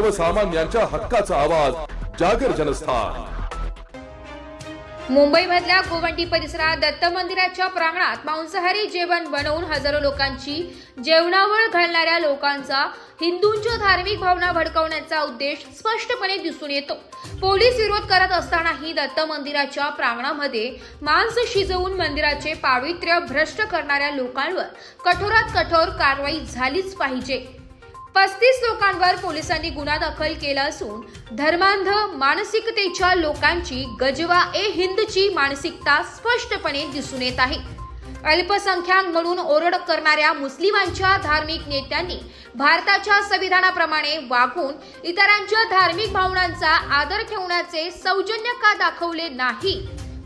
सर्वसामान्यांच्या हक्काचा आवाज जागर जनस्थान. मुंबईमधल्या गोवंडी परिसरात दत्त मंदिराच्या प्रांगणात मांसाहारी जेवण बनवून हजारो लोकांची जेवणावळ घालणाऱ्या लोकांचा हिंदूंच्या धार्मिक भावना भडकवण्याचा उद्देश स्पष्टपणे दिसून येतो. पोलीस विरोध करत असतानाही दत्त मंदिराच्या प्रांगणामध्ये मांस शिजवून मंदिराचे पावित्र्य भ्रष्ट करणाऱ्या लोकांवर कठोरात कठोर कारवाई झालीच पाहिजे. पस्तीस लोकांवर पोलिसांनी गुन्हा दाखल केला असून धर्मांध मानसिकतेच्या लोकांची गजवा ए हिंदची मानसिकता स्पष्टपणे दिसून येत आहे. अल्पसंख्याक म्हणून ओरड करणाऱ्या मुस्लिमांच्या धार्मिक नेत्यांनी भारताच्या संविधानाप्रमाणे वागून इतरांच्या धार्मिक भावनांचा आदर ठेवण्याचे सौजन्य का दाखवले नाही?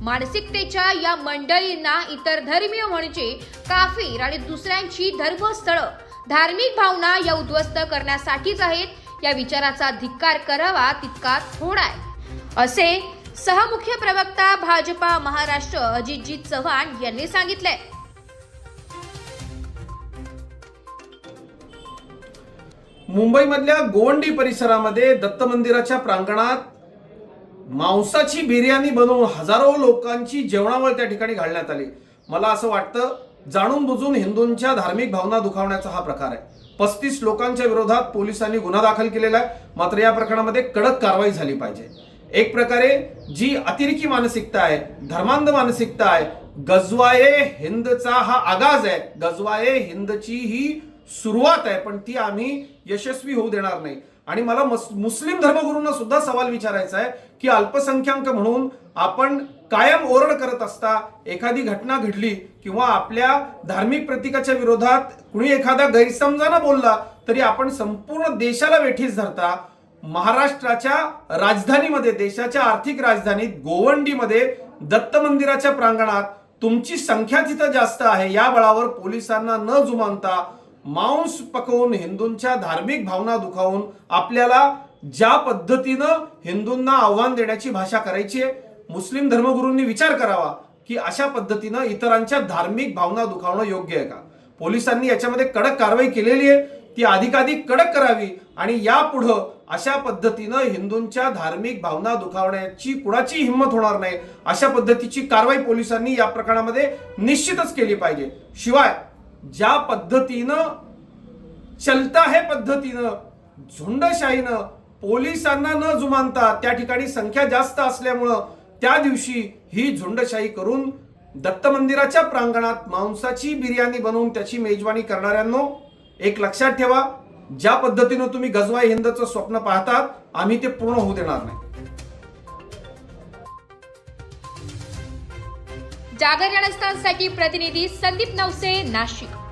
मानसिकतेच्या या मंडळींना इतर धर्मीय म्हणजे काफीर आणि दुसऱ्यांची धर्मस्थळं धार्मिक भावना या उद्ध्वस्त करण्यासाठीच आहेत. या विचाराचा धिक्कार करावा तितका थोडा आहे. असे सहमुख्य प्रवक्ता भाजपा महाराष्ट्र अजितजी चव्हाण यांनी सांगितले मुंबईमधल्या गोवंडी परिसरामध्ये दत्त मंदिराच्या प्रांगणात मांसाची बिर्याणी बनवून हजारो लोकांची जेवणावळ त्या ठिकाणी घालण्यात आली. मला असं वाटतं जाणून बुजून हिंदूंच्या धार्मिक भावना दुखावण्याचा हा प्रकार आहे. पस्तीस लोकांच्या विरोधात पोलिसांनी गुन्हा दाखल केलेला आहे. मात्र या प्रकरणामध्ये कडक कारवाई झाली पाहिजे. एक प्रकारे जी अतिरेकी मानसिकता आहे धर्मांध मानसिकता आहे गजवाये हिंदचा हा आगाज आहे. गजवाये हिंदची ही सुरुवात आहे पण ती आम्ही यशस्वी होऊ देणार नाही. आणि मला मुस्लिम धर्मगुरूंना सुद्धा सवाल विचारायचा आहे की अल्पसंख्याक म्हणून आपण कायम ओरड करत असता एखादी घटना घडली किंवा आपल्या धार्मिक प्रतीकाच्या विरोधात कुणी एखादा गैरसमजानं बोलला तरी आपण संपूर्ण देशाला वेठीस धरता. महाराष्ट्राच्या राजधानीमध्ये देशाच्या आर्थिक राजधानीत गोवंडीमध्ये दत्त मंदिराच्या प्रांगणात तुमची संख्या तिथं जास्त आहे या बळावर पोलिसांना न जुमानता मांस पकवून हिंदूंच्या धार्मिक भावना दुखावून आपल्याला ज्या पद्धतीनं हिंदूंना आव्हान देण्याची भाषा करायची आहे मुस्लिम धर्मगुरूंनी विचार करावा की अशा पद्धतीनं इतरांच्या धार्मिक भावना दुखावणं योग्य आहे का? पोलिसांनी याच्यामध्ये कडक कारवाई केलेली आहे ती अधिकाधिक कडक करावी आणि यापुढं अशा पद्धतीनं हिंदूंच्या धार्मिक भावना दुखावण्याची कुणाची हिंमत होणार नाही अशा पद्धतीची कारवाई पोलिसांनी या प्रकरणामध्ये निश्चितच केली पाहिजे. शिवाय ज्या पद्धतीनं चलता हे पद्धतीनं झुंडशाहीनं पोलिसांना न जुमानता त्या ठिकाणी संख्या जास्त असल्यामुळं त्या दिवशी ही झुंडशाही करून दत्त मंदिराच्या प्रांगणात मांसाची बिर्याणी बनवून त्याची मेजवानी करणाऱ्यांनो एक लक्षात ठेवा ज्या पद्धतीनं तुम्ही गजवाई हिंदचं स्वप्न पाहतात आम्ही ते पूर्ण होऊ देणार नाही. जागरगणस्थानसाठी प्रतिनिधी संदीप नवसे नाशिक.